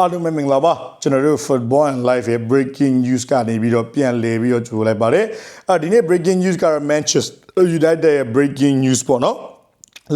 အားလုံးပဲမင်္ဂလာပါကျွန်တော်တို့ football and life ရဲ့ breaking news ကနေပြီးတော့ပြန်လည်ပြီးတော့ကြိုလိုက်ပါတယ်အဲဒီနေ့ breaking news ကတော့ Manchester United ရဲ့ breaking news ပေါ့နော်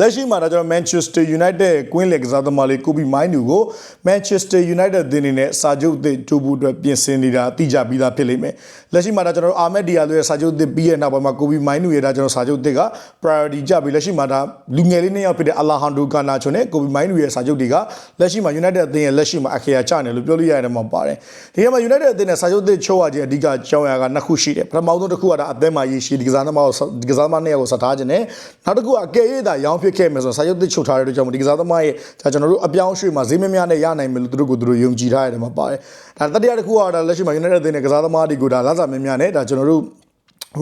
လက်ရှိမှာတော့ကျွန်တော် Manchester United ရဲ့ကွင်းလယ်ကစားသမားလေး Kobe Mainoo ကို Manchester United အသင်းအနေနဲ့စာချုပ်အသစ်တိုးဖို့အတွက်ပြင်ဆင်နေတာသိကြပြီးသားဖြစ်လိမ့်မယ်လက်ရှိမှာတော့ကျွန်တော်တို့ Ahmed Diallo ရဲ့စာချုပ်အသစ်ပြီးရဲ့နောက်ပိုင်းမှာ Kobe Mainoo ရဲ့ဒါကျွန်တော်စာချုပ်အသစ်က priority ကြပြီးလက်ရှိမှာဒါလူငယ်လေးနှစ်ယောက်ဖြစ်တဲ့ Alejandro Garnacho နဲ့ Kobe Mainoo ရဲ့စာချုပ်တွေကလက်ရှိမှာ United အသင်းရဲ့လက်ရှိမှာအခရာကျနေလို့ပြောလို့ရတဲ့မှာပါတယ်ဒီကမှာ United အသင်းနဲ့စာချုပ်အသစ်ချုပ်ရခြင်းအဓိကကြောင်းရာကနှစ်ခုရှိတယ်ပထမဆုံးတစ်ခုကဒါအသင်းမှာရရှိဒီကစားသမားကိုဒီကစားသမားနှစ်ယောက်ကိုစထားခြင်းနဲ့နောက်တစ်ခုကအကယ်၍သာရောင်းဖြစ်ခဲ့မယ်ဆိုရင်စာချုပ်သစ်ချုပ်ထားတဲ့အတွက်ကြောင့်ဒီကစားသမားရဲ့ဒါကျွန်တော်တို့အပြောင်းအရွှေ့မှာဈေးမများနဲ့ရနိုင်မယ်လို့သူတို့ကသူတို့ယုံကြည်ထားရတယ်မှာပါတယ်ဒါတတိယတစ်ခုကဒါလက်ရှိမှာ United အသင်းနဲ့ကစားသမားတွေကိုဒါလာစားများများနဲ့ဒါကျွန်တော်တို့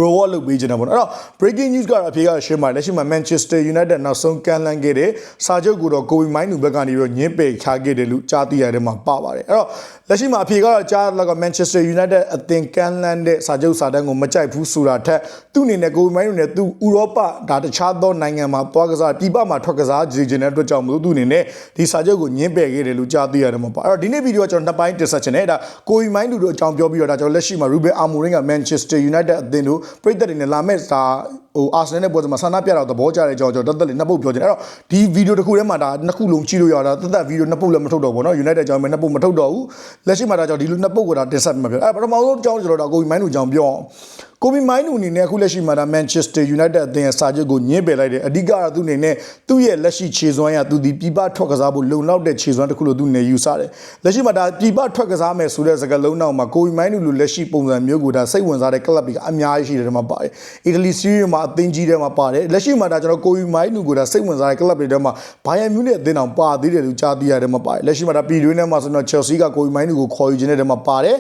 reward လုပ်ပေးခြင်းတယ်ပေါ့နော်အဲ့တော့ breaking news ကတော့အဖြေကရှင်းပါတယ်လက်ရှိမှာ Manchester United နောက်ဆုံးကန်လန်းခဲ့တဲ့စာချုပ်ကိုတော့ Kobe Mainoo ဘက်ကနေပြီးတော့ညှင်းပယ်ချခဲ့တယ်လို့ကြားသိရတယ်မှာပါပါတယ်အဲ့တော့လက်ရှိမှာအဖြေကတော့ကြားလောက်က Manchester United အသင်ကန်လန်းတဲ့စာချုပ်စာတမ်းကိုမကြိုက်ဘူးဆိုတာထက်သူ့အနေနဲ့ Kobe Mainoo နဲ့သူဥရောပဒါတခြားသောနိုင်ငံမှာသွားကစားပြည်ပမှာထွက်ကစားကြည့်ခြင်းတဲ့အတွက်ကြောင့်မလို့သူ့အနေနဲ့ဒီစာချုပ်ကိုညှင်းပယ်ခဲ့တယ်လို့ကြားသိရတယ်မှာပါအဲ့တော့ဒီနေ့ဗီဒီယိုကကျွန်တော်နှစ်ပိုင်းတင်ဆက်ချင်တယ်ဒါ Kobe Mainoo တို့အကြောင်းပြောပြီးတော့ဒါကျွန်တော်လက်ရှိမှာ Ruben Amorim က Manchester United အသင်းတို့ပြည်သက်တွေနဲ့လာမဲ့ဒါဟိုအာဆနယ်နဲ့ပွဲစဉ်မှာဆန္ဒပြတော့သဘောကျတဲ့ကြောင်းကျွန်တော်တက်တက်လေးနှစ်ပုတ်ပြောချင်တယ်အဲ့တော့ဒီဗီဒီယိုတစ်ခုထဲမှာဒါနှစ်ခုလုံးကြည့်လို့ရတာတက်တက်ဗီဒီယိုနှစ်ပုတ်လည်းမထုတ်တော့ဘူးเนาะ United ကြောင်းပဲနှစ်ပုတ်မထုတ်တော့ဘူးလက်ရှိမှာဒါကြောင့်ဒီလိုနှစ်ပုတ်ကိုဒါတင်ဆက်မှာပြောအဲ့ပထမဆုံးအကြောင်းကျွန်တော်တို့ကိုဘီမိုင်းတို့ကြောင်းပြောအောင်ကိုဘီမိုင်းတို့အနေနဲ့အခုလက်ရှိမှာဒါ Manchester United အသင်းရဲ့စာချုပ်ကိုညှင်းပယ်လိုက်တယ်အဓိကတော့သူအနေနဲ့သူ့ရဲ့လက်ရှိခြေစွမ်းရသူဒီပြပထွက်ကစားဖို့လုံလောက်တဲ့ခြေစွမ်းတစ်ခုလို့သူနေယူဆတယ်လက်ရှိမှာဒါပြပထွက်ကစားမယ်ဆိုတဲ့စကားလုံးနောက်မှာကိုဘီမိုင်းတို့လိုလက်ရှိပုံစံမျိုးကိုဒါစိတ်ဝင်စားတဲ့ club တွေကအများကြီးရှိတယ်ဒီမှာပါတယ်အီတလီစီးရီးမှာ အသင်းကြီးတွေမှာပါတယ်လက်ရှိမှာဒါကျွန်တော်ကိုဘီမိုင်းတို့ကိုဒါစိတ်ဝင်စားတဲ့ club တွေထဲမှာဘိုင်ယန်မြူးနစ်အသင်းအောင်ပါသေးတယ်လို့ကြားသိရတယ်မှာပါတယ်လက်ရှိမှာဒါပြည်တွင်းထဲမှာဆိုတော့ Chelsea ကကိုဘီမိုင်းတို့ကိုခေါ်ယူခြင်းတဲ့ထဲမှာပါတယ်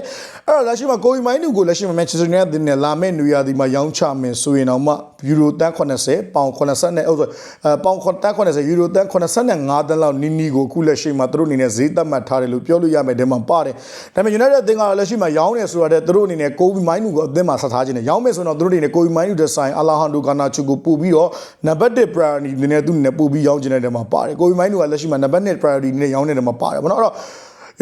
အဲ့တော့လက်ရှိမှာကိုဘီမိုင်းတို့ကိုလက်ရှိမှာ Manchester United နဲ့လာမယ့်နွေရာသီမှာရောင်းချမယ်ဆိုရင်တော့မှ ယူရိုတန်း80ပေါင်80နဲ့ဟုတ်ဆိုအဲပေါင်တန်း80ယူရိုတန်း85တန်းလောက်နီးနီးကိုအခုလက်ရှိမှာသူတို့အနေနဲ့ဈေးသတ်မှတ်ထားတယ်လို့ပြောလို့ရမယ်တဲ့မှာပါတယ်ဒါပေမဲ့ United အသင်းကလက်ရှိမှာရောင်းနေဆိုတော့သူတို့အနေနဲ့ကိုဘီမိုင်းတို့ကိုအသင်းမှာဆက်ထားခြင်းနဲ့ရောင်းမယ်ဆိုတော့သူတို့အနေနဲ့ကိုဘီမိုင်းတို့တဲ့ဆိုင်အလာဟန်ဒိုကာနာချူကိုပို့ပြီးတော့နံပါတ်1 priority အနေနဲ့သူအနေနဲ့ပို့ပြီးရောင်းခြင်းတဲ့မှာပါတယ်ကိုဘီမိုင်းတို့ကလက်ရှိမှာနံပါတ်1 priority နဲ့ရောင်းနေတဲ့မှာပါတယ်ဘောနော်အဲ့တော့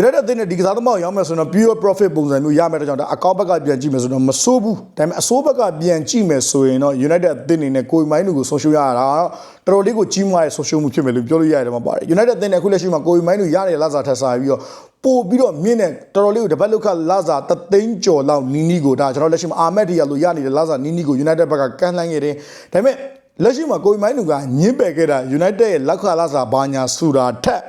United အသင်းနဲ့ဒီကစားသမားကိုရောင်းမယ်ဆိုတော့ pure profit ပုံစံမျိုးရမယ်တဲ့ကြောင့်ဒါအကောင့်ဘက်ကပြန်ကြည့်မယ်ဆိုတော့မစိုးဘူးဒါပေမဲ့အစိုးဘက်ကပြန်ကြည့်မယ်ဆိုရင်တော့ United အသင်းအနေနဲ့ကိုယ်မိုင်းလူကိုဆုံးရှုံးရတာတော့တော်တော်လေးကိုကြီးမားတဲ့ဆုံးရှုံးမှုဖြစ်မယ်လို့ပြောလို့ရတယ်မှာပါတယ် United အသင်းနဲ့အခုလက်ရှိမှာကိုယ်မိုင်းလူရတဲ့လာစားထက်စားပြီးတော့ပို့ပြီးတော့မြင့်တဲ့တော်တော်လေးကိုတပတ်လောက်ကလာစားတသိန်းကျော်လောက်နီးနီးကိုဒါကျွန်တော်လက်ရှိမှာအာမက်ဒီယာလိုရနေတဲ့လာစားနီးနီးကို United ဘက်ကကမ်းလှမ်းခဲ့တယ်ဒါပေမဲ့လက်ရှိမှာကိုယ်မိုင်းလူကညင်းပယ်ခဲ့တာ United ရဲ့လက်ခလာစားဘာညာဆိုတာထက်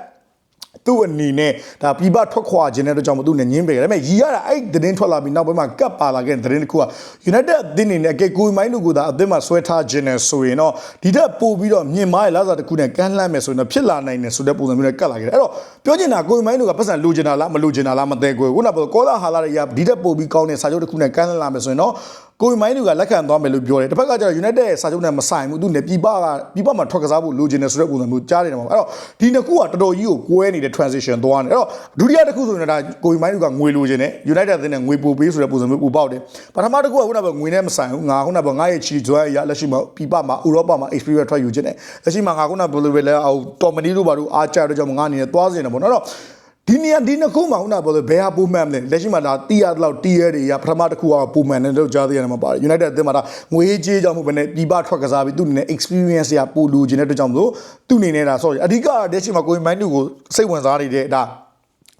သူ့အနေနဲ့ဒါပြပထွက်ခွာခြင်းတဲ့အတွက်ကြောင့်မသူ့နဲ့ညင်းပေတယ်ဒါပေမဲ့ရီရတာအဲ့သတင်းထွက်လာပြီးနောက်ပိုင်းမှာကပ်ပါလာခဲ့တဲ့သတင်းတစ်ခုက United အသင်းအနေနဲ့အကေကိုမိုင်းတို့ကဒါအသင်းမှာဆွဲထားခြင်းနဲ့ဆိုရင်တော့ဒီထက်ပိုပြီးတော့မြင်မားရဲ့လာစားတစ်ခုနဲ့ကမ်းလှမ်းမယ်ဆိုရင်တော့ဖြစ်လာနိုင်တယ်ဆိုတဲ့ပုံစံမျိုးနဲ့ကတ်လာခဲ့တယ်အဲ့တော့ပြောချင်တာကိုမိုင်းတို့ကပတ်စံလိုချင်တာလားမလိုချင်တာလားမသိဘူးခုနကပြောကောလာဟာလာတွေကဒီထက်ပိုပြီးကောင်းတဲ့စာချုပ်တစ်ခုနဲ့ကမ်းလှမ်းလာမယ်ဆိုရင်တော့ ကိုမိုင်းတို့ကလက်ခံသွားမယ်လို့ပြောတယ်တစ်ဖက်ကကျတော့ United ရဲ့စာချုပ်နဲ့မဆိုင်ဘူးသူနဲ့ပြပကပြပမှာထွက်ကစားဖို့လိုချင်တယ်ဆိုတဲ့ပုံစံမျိုးကြားနေတယ်မှာအဲ့တော့ဒီနှစ်ခုကတော်တော်ကြီးကိုကွဲနေတဲ့ transition သွားနေအဲ့တော့ဒုတိယတစ်ခုဆိုရင်ဒါကိုမိုင်းတို့ကငွေလိုချင်တယ် United အသင်းနဲ့ငွေပို့ပေးဆိုတဲ့ပုံစံမျိုးပူပေါက်တယ်ပထမတစ်ခုကခုနကငွေနဲ့မဆိုင်ဘူးငါခုနကငါရဲ့ချီကျွမ်းရလက်ရှိမှာပြပမှာဥရောပမှာ experience ထွက်ယူခြင်းတယ်လက်ရှိမှာငါခုနကဘယ်လိုပဲလဲဟိုတော်မနီတို့ဘာလို့အားကြတော့ကြောင့်ငါအနေနဲ့သွားစင်တယ်ပေါ့နော်အဲ့တော့ ဒီနေရာဒီနှစ်ခုမှခုနကပြောလို့ဘယ်ဟာပုံမှန်လဲလက်ရှိမှာဒါတီးရတော့တီးရတွေကပထမတစ်ခုကပုံမှန်တယ်လို့ကြားသိရတယ်မှာပါတယ် United အသင်းမှာဒါငွေကြေးကြောင့်မဟုတ်ဘဲနဲ့ပြပထွက်ကစားပြီးသူ့အနေနဲ့ experience ရပို့လူခြင်းတဲ့အတွက်ကြောင့်မလို့သူ့အနေနဲ့ဒါ sorry အဓိကလက်ရှိမှာကိုယ်မိုင်းတို့ကိုစိတ်ဝင်စားနေတဲ့ဒါ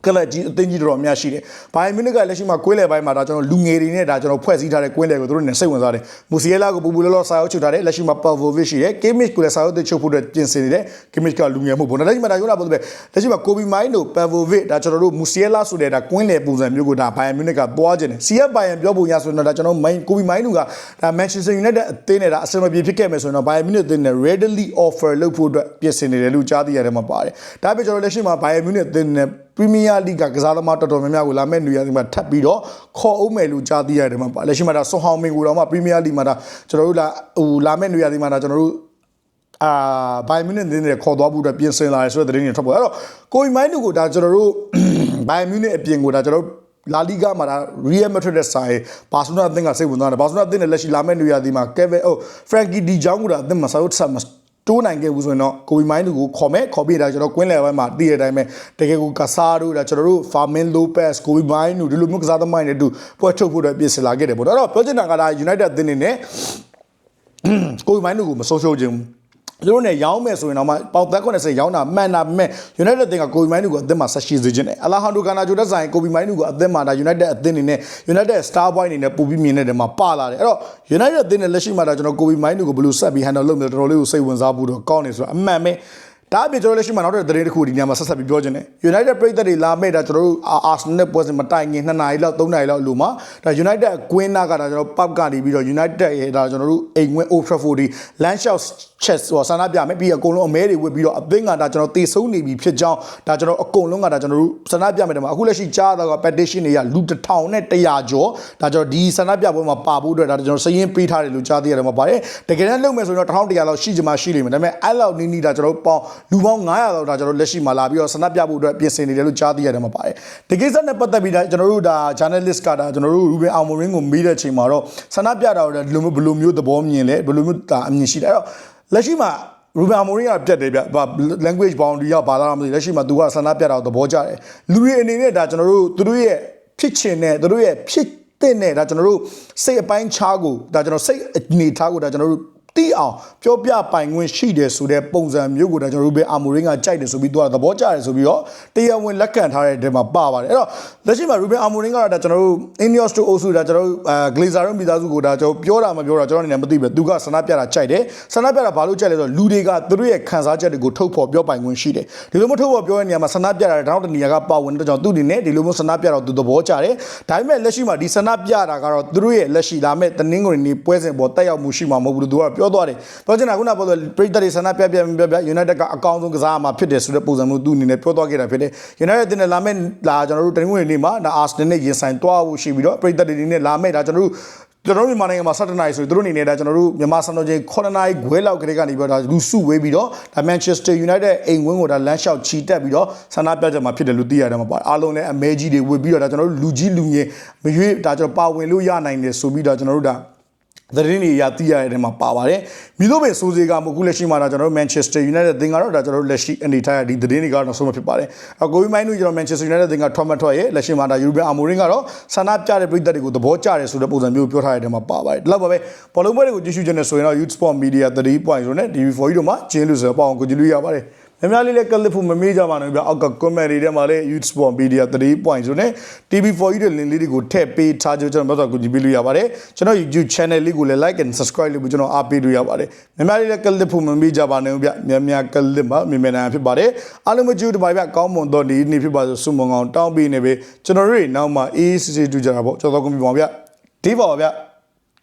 ကလပ်ကြီးအသင်းကြီးတော်တော်များရှိတယ်။ဘိုင်မြူနစ်ကလက်ရှိမှာကွင်းလယ်ပိုင်းမှာဒါကျွန်တော်လူငယ်တွေနဲ့ဒါကျွန်တော်ဖွဲ့စည်းထားတဲ့ကွင်းလယ်ကိုသူတို့နဲ့စိတ်ဝင်စားတယ်။မူစီယလာကိုပူပူလောလောစာအုပ်ချုပ်ထားတယ်။လက်ရှိမှာပါဗိုဗစ်ရှိတယ်။ကေမစ်ကိုလည်းစာအုပ်တွေချုပ်ဖို့အတွက်ပြင်ဆင်နေတယ်။ကေမစ်ကလူငယ်မှုပေါ့။လက်ရှိမှာဒါပြောတာပေါ့ပဲ။လက်ရှိမှာကိုဘီမိုင်းတို့ပါဗိုဗစ်ဒါကျွန်တော်တို့မူစီယလာဆိုတဲ့ဒါကွင်းလယ်ပုံစံမျိုးကိုဒါဘိုင်မြူနစ်ကသွားခြင်းတယ်။ CF ဘိုင်ယန်ပြောပုံရဆိုတော့ဒါကျွန်တော်မိုင်းကိုဘီမိုင်းတို့ကဒါ Manchester United အသင်းနဲ့ဒါအဆင်မပြေဖြစ်ခဲ့မယ်ဆိုရင်တော့ဘိုင်မြူနစ်အသင်းနဲ့ readily offer လုပ်ဖို့အတွက်ပြင်ဆင်နေတယ်လို့ကြားသိရတယ်မှာပါတယ်။ဒါပေမဲ့ကျွန်တော်လက်ရှိမှာဘိုင်မြူနစ်အသင်းနဲ့ ပရီးမီးယားလိဂ်ကကစားသမားတော်တော်များများကိုလာမယ့်နေရာဒီမှာထပ်ပြီးတော့ခေါ်အောင်မယ်လို့ကြားသိရတယ်မှာပါလက်ရှိမှာဒါဆွန်ဟောင်မင်ကိုတော့မှပရီးမီးယားလိဂ်မှာဒါကျွန်တော်တို့လာဟိုလာမယ့်နေရာဒီမှာဒါကျွန်တော်တို့အာဘိုင်မြူနစ်တင်းတွေခေါ်သွားဖို့အတွက်ပြင်ဆင်လာတယ်ဆိုတဲ့သတင်းတွေထွက်ပေါ်အဲ့တော့ကိုယ်မိုင်းတို့ကိုဒါကျွန်တော်တို့ဘိုင်မြူနစ်အပြင်ကိုဒါကျွန်တော်တို့လာလီဂါမှာဒါ Real Madrid တဲ့ဆိုင်ဘာစီလိုနာအသင်းကစိတ်ဝင်စားတယ်ဘာစီလိုနာအသင်းနဲ့လက်ရှိလာမယ့်နေရာဒီမှာ Kevin ဟို Frankie De Jong ကဒါအသင်းမှာစာရုပ်ဆက်မှာ တိုးနိုင်ခဲ့ဘူးဆိုရင်တော့ကိုဘီမိုင်းလူကိုခေါ်မဲ့ခေါ်ပြီးတာကျွန်တော်ကွင်းလယ်ဘက်မှာတည်တဲ့အတိုင်းပဲတကယ်ကိုကစားတို့ဒါကျွန်တော်တို့ Farmin Lopez ကိုဘီမိုင်းလူဒီလိုမျိုးကစားသမားတွေနဲ့တူပွဲထုတ်ဖို့အတွက်ပြင်ဆင်လာခဲ့တယ်ပေါ့အဲ့တော့ပြောချင်တာကဒါ United အသင်းနေနဲ့ကိုယ်မိုင်းတို့ကိုမဆုံးရှုံးခြင်းဘူး သူတို့နဲ့ရောင်းမယ်ဆိုရင်တော့မှပေါင်သက်80ရောင်းတာမှန်တာမဲ့ United အသင်းကကိုယ်မိုင်းတို့ကိုအသင်းမှာဆက်ရှိစေခြင်းတယ်အလာဟန်ဒိုကာနာဂျိုတက်ဆိုင်ကိုဘီမိုင်းတို့ကိုအသင်းမှာဒါ United အသင်းနေနဲ့ United Star Boy အနေနဲ့ပူပြီးမြင်နေတဲ့မှာပါလာတယ်အဲ့တော့ United အသင်းနဲ့လက်ရှိမှာဒါကျွန်တော်ကိုဘီမိုင်းတို့ကိုဘယ်လိုဆက်ပြီး handle လုပ်မလဲတော်တော်လေးကိုစိတ်ဝင်စားဖို့တော့ကောင်းနေဆိုတော့အမှန်ပဲ ဒါအပြင်ကျွန်တော်လက်ရှိမှာနောက်တဲ့သတင်းတစ်ခုဒီညမှာဆက်ဆက်ပြီးပြောခြင်းတယ် United ပြည်သက်တွေလာမဲ့ဒါကျွန်တော်တို့ Arsenal နဲ့ပွဲစဉ်မတိုင်ခင်2နာရီလောက်3နာရီလောက်အလိုမှာဒါ United ကွင်းနာကဒါကျွန်တော် pub ကနေပြီးတော့ United ရဲ့ဒါကျွန်တော်တို့အိမ်ဝင် Old Trafford ဒီ Landshot chess ဟောဆန္ဒပြမယ်ပြီးအကုန်လုံးအမဲတွေဝစ်ပြီးတော့အသင်းကဒါကျွန်တော်တေဆုံးနေပြီဖြစ်ကြောင်းဒါကျွန်တော်အကုန်လုံးကဒါကျွန်တော်တို့ဆန္ဒပြမယ်တယ်မှာအခုလက်ရှိကြားတာက petition တွေကလူတစ်ထောင်နဲ့100ကျော်ဒါကျွန်တော်ဒီဆန္ဒပြပွဲမှာပါဖို့အတွက်ဒါကျွန်တော်စရင်းပေးထားတယ်လို့ကြားသိရတယ်မှာပါတယ်တကယ်တမ်းလုပ်မယ်ဆိုရင်တော့1100လောက်ရှိချင်မှရှိလိမ့်မယ်ဒါပေမဲ့အဲ့လောက်နီးနီးဒါကျွန်တော်ပေါင်းလူပေါင်း900လောက်ဒါကျွန်တော်လက်ရှိမှာလာပြီးတော့ဆန္ဒပြဖို့အတွက်ပြင်ဆင်နေတယ်လို့ကြားသိရတယ်မှာပါတယ်ဒီကိစ္စနဲ့ပတ်သက်ပြီးဒါကျွန်တော်တို့ဒါ journalist ကဒါကျွန်တော်တို့ Ruben Amorim ကိုမေးတဲ့အချိန်မှာတော့ဆန္ဒပြတာတော့ဒီလိုမျိုးဘယ်လိုမျိုးသဘောမြင်လဲဘယ်လိုမျိုးဒါအမြင်ရှိတယ်အဲ့တော့လက်ရှိမှာရူဘန်မိုရီကပြတ်တယ်ဗျဘာ language boundary ကဘာသာမသိလက်ရှိမှာ तू ကဆန္ဒပြတာကိုသဘောကျတယ်လူတွေအနေနဲ့ဒါကျွန်တော်တို့သူတို့ရဲ့ဖြစ်ချင်တဲ့သူတို့ရဲ့ဖြစ်တဲ့နဲ့ဒါကျွန်တော်တို့စိတ်အပိုင်းခြားကိုဒါကျွန်တော်စိတ်အနေထားကိုဒါကျွန်တော်တို့ တီးအောင်ပြောပြပိုင်ခွင့်ရှိတယ်ဆိုတဲ့ပုံစံမျိုးကိုဒါကျွန်တော်တို့ဘယ်အာမိုရင်းကကြိုက်တယ်ဆိုပြီးသူကသဘောကျတယ်ဆိုပြီးတော့တရားဝင်လက်ခံထားတဲ့တဲမှာပါပါတယ်အဲ့တော့လက်ရှိမှာရူဘန်အာမိုရင်းကတော့ဒါကျွန်တော်တို့ Ineos to Osu ဒါကျွန်တော်တို့အဲ Glazer တို့မိသားစုကိုဒါကျွန်တော်ပြောတာမပြောတာကျွန်တော်အနေနဲ့မသိပဲသူကဆန္ဒပြတာကြိုက်တယ်ဆန္ဒပြတာဘာလို့ကြိုက်လဲဆိုတော့လူတွေကသူတို့ရဲ့ခံစားချက်တွေကိုထုတ်ဖော်ပြောပိုင်ခွင့်ရှိတယ်ဒီလိုမျိုးထုတ်ဖော်ပြောတဲ့နေရာမှာဆန္ဒပြတာတောင်းတနေရာကပါဝင်တဲ့ကြောင့်သူအနေနဲ့ဒီလိုမျိုးဆန္ဒပြတော့သူသဘောကျတယ်ဒါပေမဲ့လက်ရှိမှာဒီဆန္ဒပြတာကတော့သူတို့ရဲ့လက်ရှိလာမဲ့တနင်္ဂနွေနေ့ပွဲစဉ်ပေါ်တက်ရောက်မှုရှိမှာမဟုတ်ဘူးလို့သူကပြောသွားတယ်ပြောချင်တာခုနကပြောလို့ပရိသတ်တွေဆန္ဒပြပြပြပြ United ကအကောင်းဆုံးကစားမှာဖြစ်တယ်ဆိုတဲ့ပုံစံမျိုးသူအနေနဲ့ပြောသွားခဲ့တာဖြစ်တယ် United တင်တဲ့လာမဲ့လာကျွန်တော်တို့တနင်္ဂနွေနေ့မှာဒါ Arsenal နဲ့ရင်ဆိုင်သွားဖို့ရှိပြီးတော့ပရိသတ်တွေအနေနဲ့လာမဲ့ဒါကျွန်တော်တို့ကျွန်တော်တို့မြန်မာနိုင်ငံမှာ7နိုင်ဆိုသူတို့အနေနဲ့ဒါကျွန်တော်တို့မြန်မာစံတော်ချိန်9နိုင်ခွဲလောက်ကလေးကနေပြီးတော့ဒါလူစုဝေးပြီးတော့ဒါ Manchester United အိမ်ဝင်းကိုဒါလမ်းလျှောက်ချီတက်ပြီးတော့ဆန္ဒပြကြမှာဖြစ်တယ်လို့သိရတယ်မှာပါအားလုံးလည်းအမဲကြီးတွေဝေပြီးတော့ဒါကျွန်တော်တို့လူကြီးလူငယ်မရွေးဒါကျွန်တော်ပါဝင်လို့ရနိုင်တယ်ဆိုပြီးတော့ကျွန်တော်တို့ဒါ သတင်းတွေအရသိရတဲ့ထဲမှာပါပါတယ်။မိတို့ပဲစိုးစေကမဟုတ်ခုလက်ရှိမှာတော့ကျွန်တော်တို့ Manchester United သင်ကတော့ဒါကျွန်တော်တို့လက်ရှိအနေထားရဒီသတင်းတွေကတော့ဆုံးမဖြစ်ပါတယ်။အကိုကြီးမိုင်းတို့ကျွန်တော် Manchester United သင်ကထွက်မထွက်ရဲ့လက်ရှိမှာဒါ European Amorim ကတော့ဆန္ဒပြတဲ့ပြည်သက်တွေကိုသဘောကျတယ်ဆိုတဲ့ပုံစံမျိုးပြောထားတဲ့ထဲမှာပါပါတယ်။ဒီလောက်ပါပဲ။ဘောလုံးပွဲတွေကိုကြည့်ရှုခြင်းနဲ့ဆိုရင်တော့ Youth Sport Media 3.0နဲ့ TV4 တို့မှာကျင်းလို့ဆိုတော့ပေါ့အောင်ကိုကြည့်လို့ရပါတယ်။ များများလေးလည်းကလစ်ဖို့မမေ့ကြပါနဲ့ဗျအောက်က comment တွေထဲမှာလည်း Youth Sport Media 3.0နဲ့ TV4 ရဲ့ link လေးတွေကိုထည့်ပေးထားကြကျွန်တော်တို့ကိုကြည့်ပေးလို့ရပါတယ်ကျွန်တော် YouTube channel လေးကိုလည်း like and subscribe လုပ်ပြီးကျွန်တော်အားပေးလို့ရပါတယ်များများလေးလည်းကလစ်ဖို့မမေ့ကြပါနဲ့ဗျများများကလစ်မှာမြင်မြန်နိုင်ဖြစ်ပါတယ်အားလုံးမကြည့်တပါဗျကောင်းမွန်တော့ဒီနေ့ဖြစ်ပါဆိုစုမုံအောင်တောင်းပေးနေပြီကျွန်တော်တို့နောက်မှ ACC တူကြတာပေါ့ကျွန်တော်တို့ကွန်ပျူတာဗျဒီပါဗျ